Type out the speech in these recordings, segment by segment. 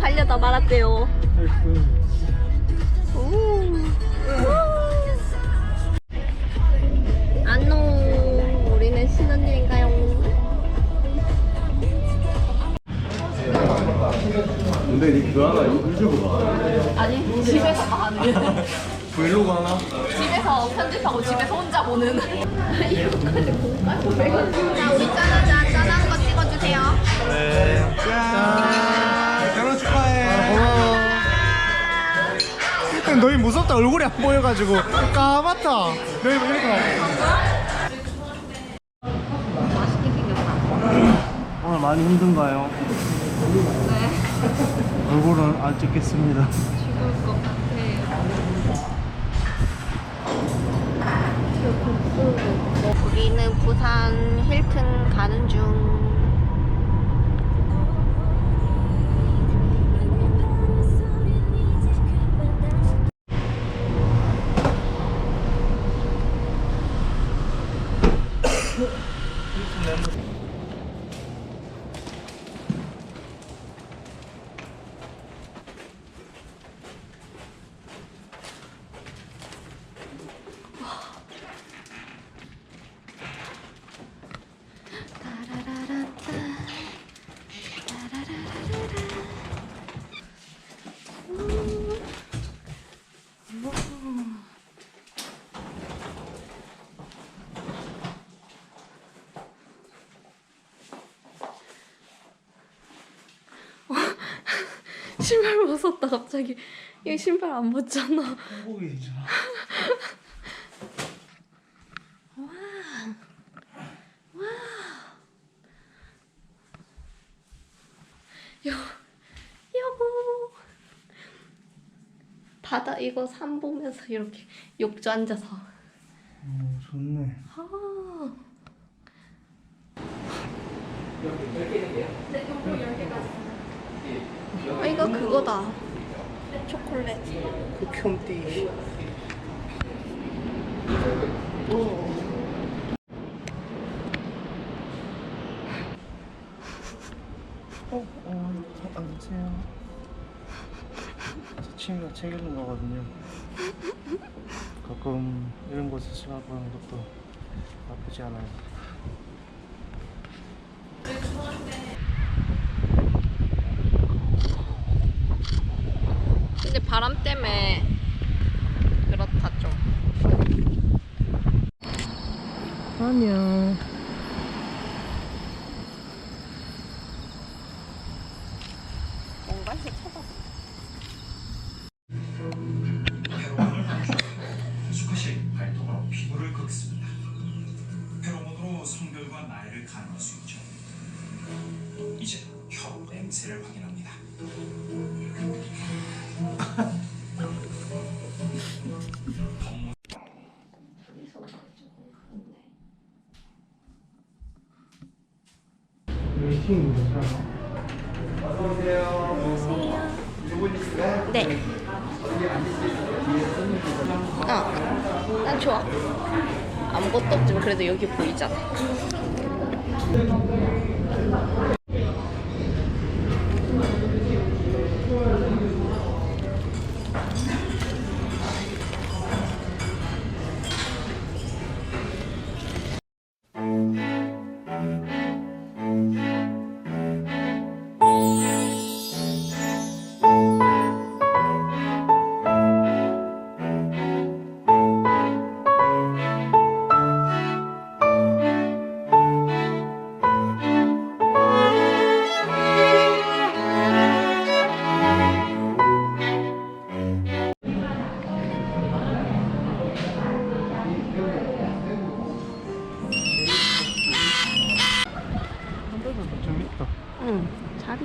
달려다 말았대요. 안녕. 우리는 신혼여행 가요. 근데 니 그거 하나 유튜브 봐 아니 집에서 하는. 브이로그 하나? 집에서 편집하고 집에서 혼자 보는. 이거까지 볼까? 자 우리 짠하자. 무섭다 얼굴이 안 보여가지고 까맣다 너희 뭐 이렇게 맛있게 생겼다. 오늘 많이 힘든가요? 네. 얼굴은 안 찍겠습니다 죽을 것 같아. 우리는 부산 힐튼 가는 중. remember. 신발 벗었다 갑자기. 여기 신발 안 벗잖아. 한국이 있잖아 여, 여보. 바다 이거 산 보면서 이렇게 욕조 앉아서. 어 좋네 아. 아 이거 그거다. 초콜릿. 극혐띠 어, 어, 앉으세요. 제 친구가 책 읽는 거거든요. 가끔 이런 곳에 시간 보내는 것도 나쁘지 않아요. 바람 때문에 그렇다 좀. 안녕. 뭔가 해서 쳐다봐. 수컷이 발톱으로 피부를 긁습니다. 페로몬으로 성별과 나이를 가늠할 수 있죠. 이제 혀 냄새를 확인합니다. 웨이팅 괜찮아? 네. 어, 난 좋아. 아무것도 없지만 그래도 여기 보이잖아.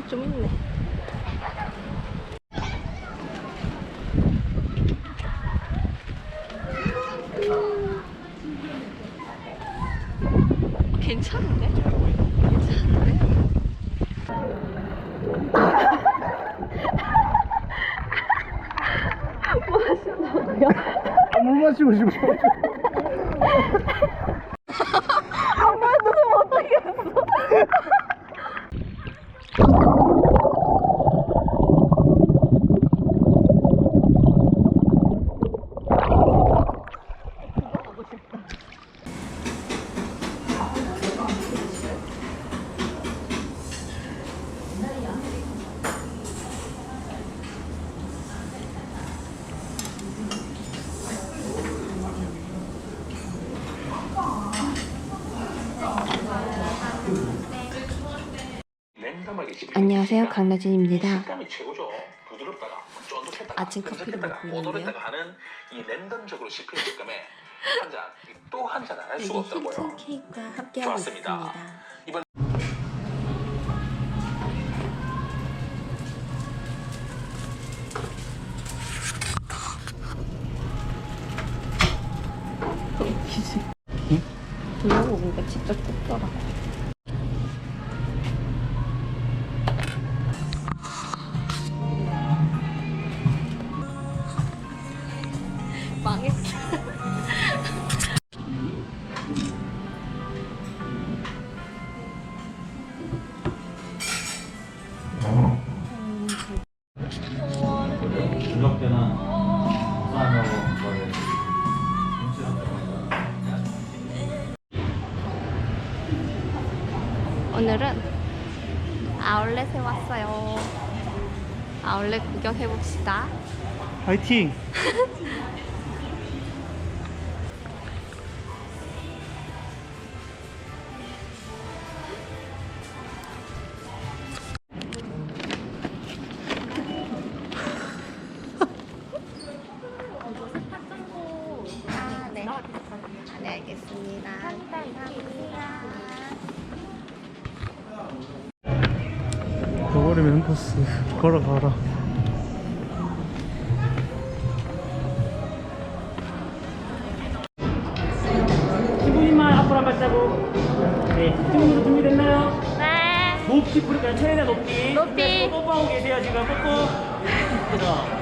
좀 있네. 괜찮은데? 괜찮은데? 물 마시고 싶어. 닭다리 씹히는 안녕하세요. 강나진입니다. 아침 커피를 먹고 있는데요. 하는 이 랜덤적으로 씹히는 식감에 한 잔, 또한잔안할 수가 여기 없더라고요. 흰 케이크와 함께하고 좋았습니다. 있습니다. 이거 뭔가 진짜 굽더라. 망 오늘은 아울렛에 왔어요. 아울렛 구경해 봅시다. 파이팅 저버리면 흠퍼스 걸어가라 친구님만 앞으로 한 발자국. 네, 친구들 준비됐나요? 네. 높이 부를까요? 최대한 높이. 높이. 뽀뽀하고 계세요, 지금. 뽀뽀. 자,